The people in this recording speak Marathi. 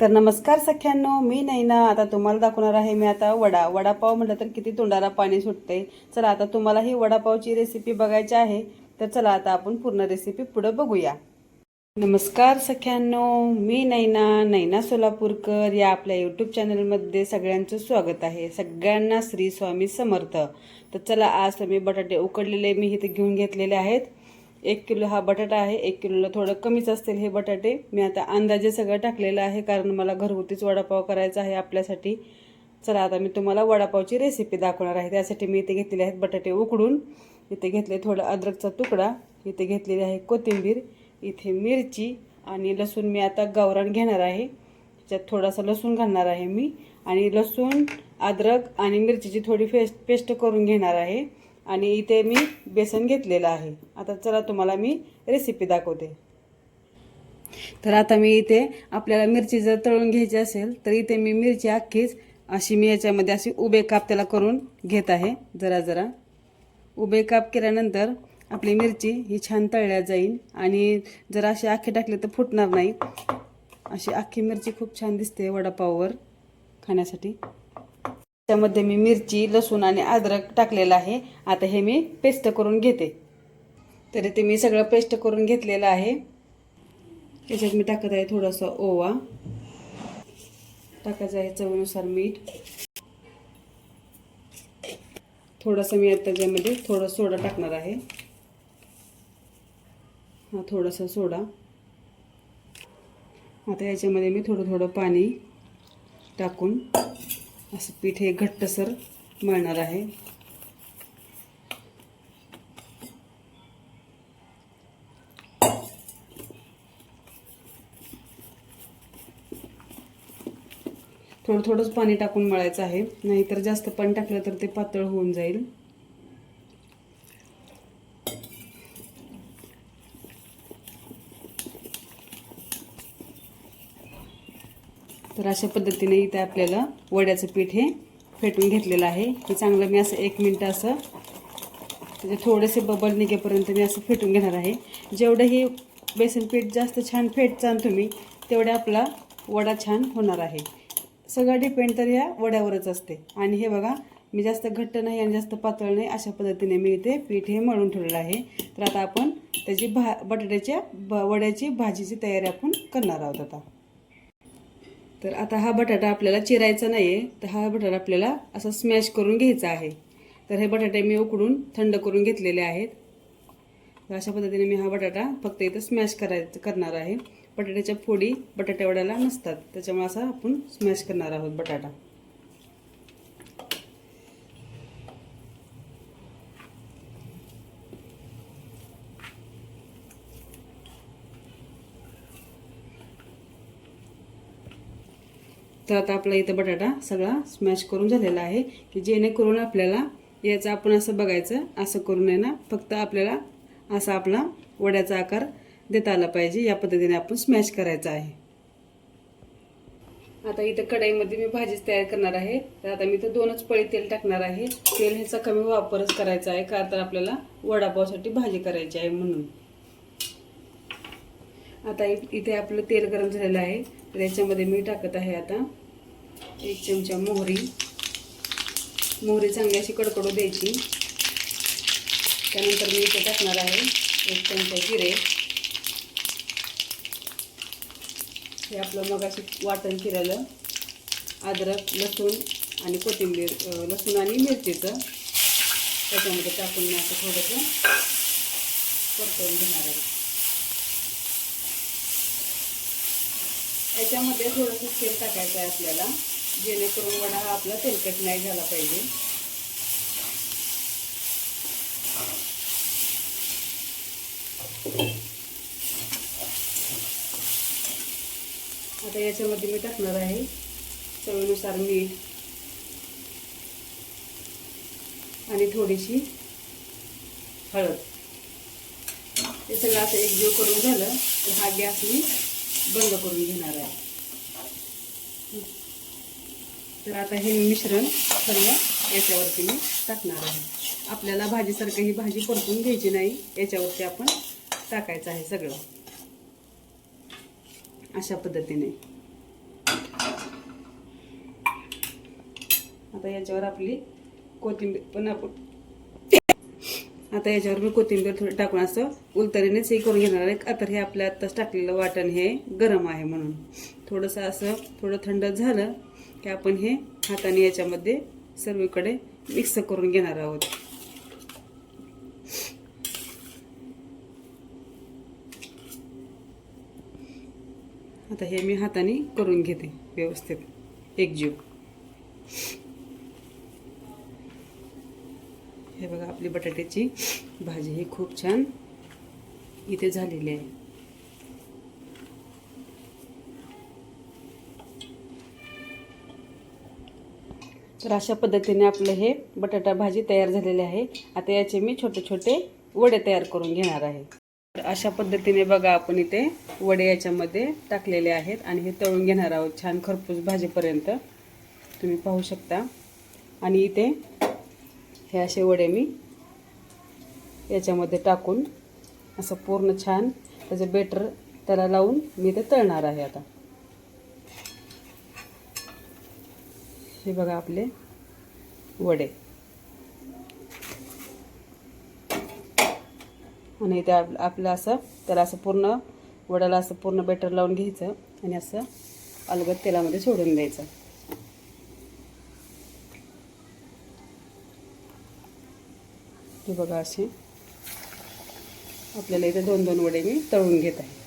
तर नमस्कार सख्यांनो मी नैना. आता तुम्हाला दाखवणार आहे मी आता वडा. वडापाव म्हटलं तर किती तोंडाला पाणी सुटते चला आता तुम्हाला ही वडापावची रेसिपी बघायची आहे. तर चला आता आपण पूर्ण रेसिपी पुढं बघूया. नमस्कार सख्यांनो मी नैना नैना सोलापूरकर. या आपल्या यूट्यूब चॅनलमध्ये सगळ्यांचं स्वागत आहे. सगळ्यांना श्री स्वामी समर्थ. तर चला आज तुम्ही बटाटे उकडलेले मी इथे घेऊन घेतलेले आहेत. एक किलो हा बटाटा आहे एक किलोला थोडं कमीच असतील हे बटाटे. मी आता अंदाजे सगळं टाकलेलं आहे कारण मला घरगुतीच वडापाव करायचा आहे आपल्यासाठी. चला आता मी तुम्हाला वडापावची रेसिपी दाखवणार आहे. त्यासाठी मी इथे घेतलेले आहेत बटाटे उकडून. इथे घेतले थोडं अद्रकचा तुकडा. इथे घेतलेली आहे कोथिंबीर इथे मिरची आणि लसूण मी आता गावरान घेणार आहे. त्याच्यात थोडासा लसूण घालणार आहे मी. आणि लसूण अद्रक आणि मिरचीची थोडी पेस्ट पेस्ट करून घेणार आहे. आणि इथे मी बेसन घेतलेलं आहे. आता चला तुम्हाला मी रेसिपी दाखवते. तर आता मी इथे आपल्याला मिरची जर तळून घ्यायची असेल तर इथे मी मिरची अख्खीच अशी मी याच्यामध्ये अशी उभे काप त्याला करून घेत आहे. जरा जरा. उभे काप केल्यानंतर आपली मिरची ही छान तळल्या जाईल आणि जर अशी अख्खी टाकली तर फुटणार नाही. अशी अख्खी मिरची खूप छान दिसते वडापाववर खाण्यासाठी. त्यामध्ये मी मिरची लसूण आणि अद्रक टाकलेलं आहे. आता हे मी पेस्ट करून घेते. तरी ते मी सगळं पेस्ट करून घेतलेलं आहे. त्याच्यात मी टाकत आहे थोडंसं ओवा. टाकायचं आहे चवीनुसार मीठ. थोडंसं मी आता त्याच्यामध्ये थोडं सोडा टाकणार आहे. हा थोडासा सोडा. आता याच्यामध्ये मी थोडं थोडं पाणी टाकून असं पीठ हे घट्टसर मळणार आहे. थोडं थोडंच पाणी टाकून मळायचं आहे. नाहीतर जास्त पाणी टाकलं तर ते पातळ होऊन जाईल. तर अशा पद्धतीने इथे आपल्याला वड्याचं पीठ हे फेटून घेतलेलं आहे. हे चांगलं मी असं एक मिनटं असं त्याचे थोडेसे बबल निघेपर्यंत मी असं फेटून घेणार आहे. जेवढं हे बेसन पीठ जास्त छान फेटचाल तुम्ही तेवढे आपला वडा छान होणार आहे. सगळं डिपेंड तर या वड्यावरच असते. आणि हे बघा मी जास्त घट्ट नाही आणि जास्त पातळ नाही अशा पद्धतीने मी इथे पीठ हे मळून ठेवलेलं आहे. तर आता आपण त्याची भा बटाट्याच्या ब वड्याची भाजीची तयारी आपण करणार आहोत आता. तर आता हा बटाटा आपल्याला चिरायचा नाही आहे तर हा बटाटा आपल्याला असा स्मॅश करून घ्यायचा आहे. तर हे बटाटे मी उकडून थंड करून घेतलेले आहेत. तर अशा पद्धतीने मी हा बटाटा फक्त इथं स्मॅश करायचं करणार आहे. बटाट्याच्या फोडी बटाट्यावड्याला नसतात. त्याच्यामुळे असा आपण स्मॅश करणार आहोत बटाटा. तर आता आपला इथं बटाटा सगळा स्मॅश करून झालेला आहे की जेणेकरून आपल्याला याचं आपण असं बघायचं असं करून आहे ना फक्त आपल्याला असा आपला वड्याचा आकार देता आला पाहिजे या पद्धतीने आपण स्मॅश करायचा आहे. आता इथं कढाईमध्ये मी भाजीच तयार करणार आहे. तर आता मी इथं दोनच पळी तेल टाकणार आहे. तेल ह्याचा कमी वापरच करायचा आहे का तर आपल्याला वडापावसाठी भाजी करायची आहे म्हणून. आता इथे आपलं तेल गरम झालेलं आहे. तर याच्यामध्ये मी टाकत आहे आता. एक चमचा मोहरी. मोहरी चांगली अशी कडकडू द्यायची. त्यानंतर मी इथे टाकणार आहे एक चमचा जिरे. हे आपलं मगाशी वाटण केलेलं. अद्रक लसूण आणि कोथिंबीर लसूण आणि मिरचीचं. त्याच्यामध्ये टाकून मी असं थोडंसं परतवून घेणार आहे. याच्यामध्ये थोडंसं तेल टाकायचं आहे आपल्याला. जेणेकरून वडा हा आपला तेलकट नाही झाला पाहिजे. आता याच्यामध्ये मी टाकणार आहे चवीनुसार मीठ आणि थोडीशी हळद. हे सगळं असं एकजीव करून झालं तर हा गॅस मी बंद करून घेणार आहे. तर आता हे मिश्रण सर्व याच्यावरती मी टाकणार आहे. आपल्याला भाजीसारखं ही भाजी परतून घ्यायची नाही याच्यावरती आपण टाकायचं आहे सगळं. अशा पद्धतीने. आता याच्यावर आपली कोथिंबीर पण आपण आता याच्यावर मी कोथिंबीर थोडी टाकून असं उलतरीनेच हे करून घेणार आहे. आता हे आपल्या आत्ताच टाकलेलं वाटण हे गरम आहे म्हणून. थोडंसं असं थोडं थंड झालं की आपण हे हाताने याच्यामध्ये सर्वीकडे मिक्स करून घेणार आहोत. आता हे मी हाताने करून घेते व्यवस्थित. एकजीव. हे बघा आपली बटाट्याची भाजी ही खूप छान इथे झालेली आहे. तर अशा पद्धतीने आपलं हे बटाटा भाजी तयार झालेली आहे. आता याचे मी छोटे छोटे वडे तयार करून घेणार आहे. तर अशा पद्धतीने बघा आपण इथे वडे याच्यामध्ये टाकलेले आहेत आणि हे तळून घेणार आहोत छान खरपूस भाजीपर्यंत. तुम्ही पाहू शकता. आणि इथे हे असे वडे मी याच्यामध्ये टाकून असं पूर्ण छान त्याचं बेटर त्याला लावून मी ते तळणार आहे आता. हे बघा आपले वडे. आणि ते आप आपलं असं त्याला असं पूर्ण वड्याला असं पूर्ण बेटर लावून घ्यायचं आणि असं अलगद तेलामध्ये सोडून द्यायचं. हे बघा असे. आपल्याला इथे दोन दोन वडे मी तळून घेत आहे.